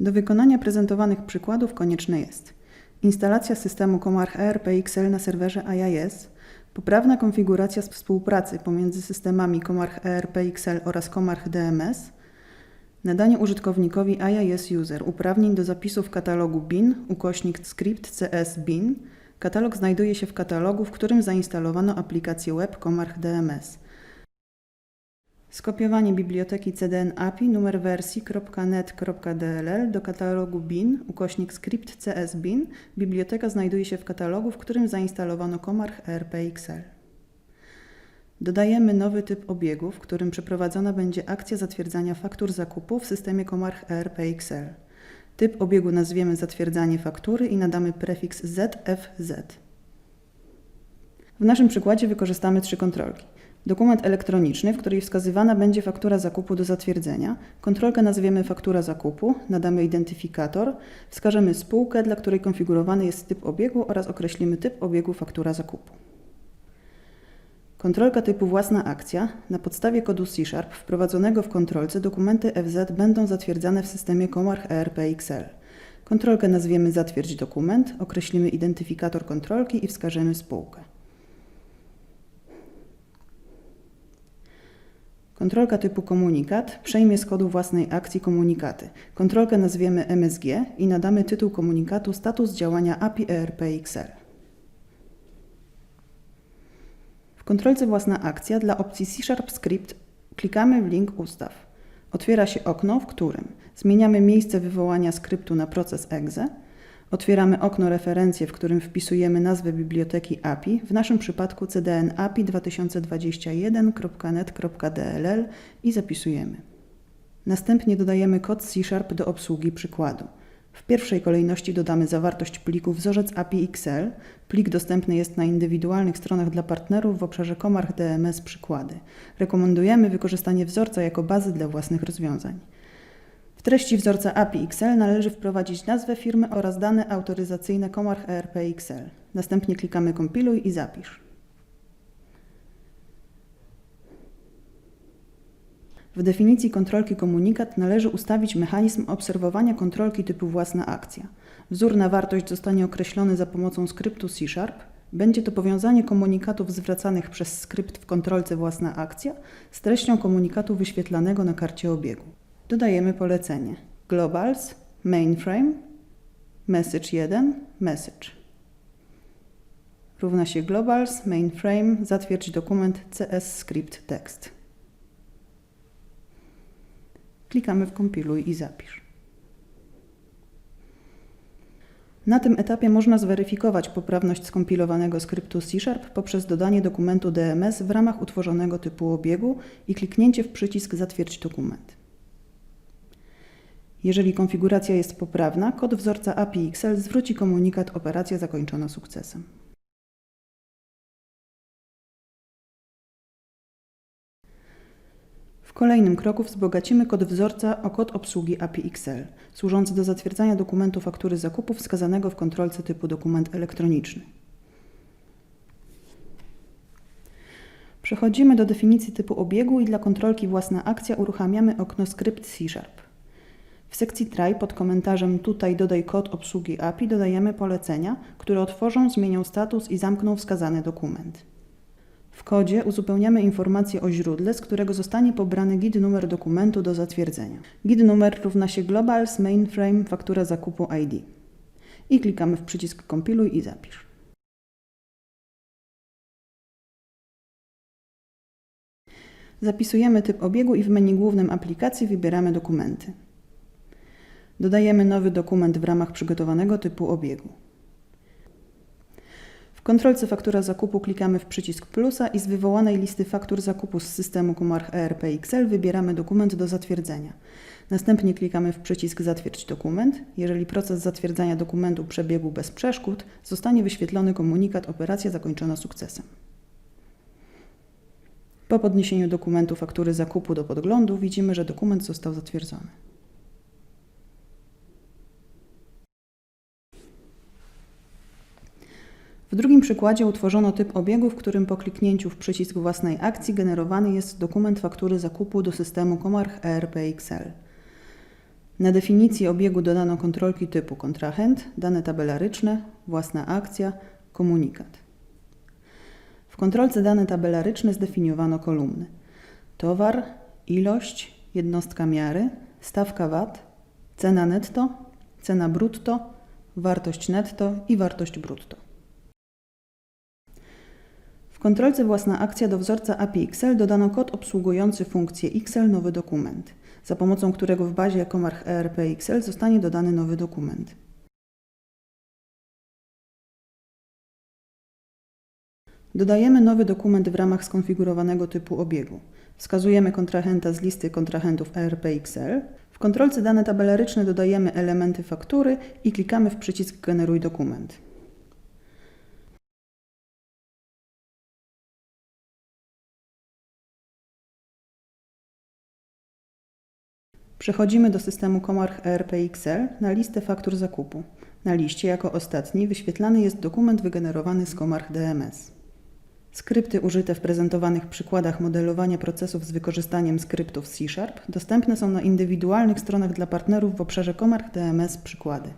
Do wykonania prezentowanych przykładów konieczne jest instalacja systemu Comarch ERP-XL na serwerze IIS, poprawna konfiguracja współpracy pomiędzy systemami Comarch ERP-XL oraz Comarch DMS, nadanie użytkownikowi IIS User uprawnień do zapisu w katalogu bin ukośnik script cs bin. Katalog znajduje się w katalogu, w którym zainstalowano aplikację web Comarch DMS. Skopiowanie biblioteki CDN API numer wersji .net.dll do katalogu bin ukośnik script cs bin. Biblioteka znajduje się w katalogu, w którym zainstalowano Comarch ERP-XL. Dodajemy nowy typ obiegu, w którym przeprowadzona będzie akcja zatwierdzania faktur zakupu w systemie Comarch ERP-XL. Typ obiegu nazwiemy zatwierdzanie faktury i nadamy prefiks ZFZ. W naszym przykładzie wykorzystamy trzy kontrolki. Dokument elektroniczny, w której wskazywana będzie faktura zakupu do zatwierdzenia. Kontrolkę nazwiemy faktura zakupu, nadamy identyfikator, wskażemy spółkę, dla której konfigurowany jest typ obiegu oraz określimy typ obiegu faktura zakupu. Kontrolka typu własna akcja. Na podstawie kodu C-Sharp wprowadzonego w kontrolce dokumenty FZ będą zatwierdzane w systemie Comarch ERP-XL. Kontrolkę nazwiemy zatwierdź dokument, określimy identyfikator kontrolki i wskażemy spółkę. Kontrolka typu komunikat przejmie z kodu własnej akcji komunikaty. Kontrolkę nazwiemy MSG i nadamy tytuł komunikatu status działania API ERP-XL. W kontrolce własna akcja dla opcji C-Sharp Script klikamy w link ustaw. Otwiera się okno, w którym zmieniamy miejsce wywołania skryptu na proces exe, otwieramy okno referencje, w którym wpisujemy nazwę biblioteki API, w naszym przypadku CDN API 2021.net.dll i zapisujemy. Następnie dodajemy kod C-Sharp do obsługi przykładu. W pierwszej kolejności dodamy zawartość pliku wzorzec API XL. Plik dostępny jest na indywidualnych stronach dla partnerów w obszarze Comarch DMS przykłady. Rekomendujemy wykorzystanie wzorca jako bazy dla własnych rozwiązań. Treści wzorca API XL należy wprowadzić nazwę firmy oraz dane autoryzacyjne Comarch ERP XL. Następnie klikamy kompiluj i zapisz. W definicji kontrolki komunikat należy ustawić mechanizm obserwowania kontrolki typu własna akcja. Wzór na wartość zostanie określony za pomocą skryptu C-Sharp. Będzie to powiązanie komunikatów zwracanych przez skrypt w kontrolce własna akcja z treścią komunikatu wyświetlanego na karcie obiegu. Dodajemy polecenie globals mainframe message 1 message równa się globals mainframe zatwierdź dokument cs script text. Klikamy w kompiluj i zapisz. Na tym etapie można zweryfikować poprawność skompilowanego skryptu C-Sharp poprzez dodanie dokumentu DMS w ramach utworzonego typu obiegu i kliknięcie w przycisk Zatwierdź dokument. Jeżeli konfiguracja jest poprawna, kod wzorca API XL zwróci komunikat operacja zakończona sukcesem. W kolejnym kroku wzbogacimy kod wzorca o kod obsługi API XL, służący do zatwierdzania dokumentu faktury zakupu wskazanego w kontrolce typu dokument elektroniczny. Przechodzimy do definicji typu obiegu i dla kontrolki własna akcja uruchamiamy okno skrypt C-Sharp. W sekcji try pod komentarzem tutaj dodaj kod obsługi API dodajemy polecenia, które otworzą, zmienią status i zamkną wskazany dokument. W kodzie uzupełniamy informacje o źródle, z którego zostanie pobrany GID numer dokumentu do zatwierdzenia. GID numer równa się globals mainframe faktura zakupu ID. I klikamy w przycisk kompiluj i zapisz. Zapisujemy typ obiegu i w menu głównym aplikacji wybieramy dokumenty. Dodajemy nowy dokument w ramach przygotowanego typu obiegu. W kontrolce faktura zakupu klikamy w przycisk plusa i z wywołanej listy faktur zakupu z systemu Comarch ERP XL wybieramy dokument do zatwierdzenia. Następnie klikamy w przycisk Zatwierdź dokument. Jeżeli proces zatwierdzania dokumentu przebiegł bez przeszkód, zostanie wyświetlony komunikat Operacja zakończona sukcesem. Po podniesieniu dokumentu faktury zakupu do podglądu widzimy, że dokument został zatwierdzony. W drugim przykładzie utworzono typ obiegu, w którym po kliknięciu w przycisk własnej akcji generowany jest dokument faktury zakupu do systemu Comarch ERP XL. Na definicji obiegu dodano kontrolki typu kontrahent, dane tabelaryczne, własna akcja, komunikat. W kontrolce dane tabelaryczne zdefiniowano kolumny: towar, ilość, jednostka miary, stawka VAT, cena netto, cena brutto, wartość netto i wartość brutto. Kontrolce własna akcja do wzorca API Excel dodano kod obsługujący funkcję Excel nowy dokument, za pomocą którego w bazie Comarch ERP Excel zostanie dodany nowy dokument. Dodajemy nowy dokument w ramach skonfigurowanego typu obiegu. Wskazujemy kontrahenta z listy kontrahentów ERP Excel. W kontrolce dane tabelaryczne dodajemy elementy faktury i klikamy w przycisk Generuj dokument. Przechodzimy do systemu Comarch ERP Excel na listę faktur zakupu. Na liście jako ostatni wyświetlany jest dokument wygenerowany z Comarch DMS. Skrypty użyte w prezentowanych przykładach modelowania procesów z wykorzystaniem skryptów C Sharp dostępne są na indywidualnych stronach dla partnerów w obszarze Comarch DMS przykłady.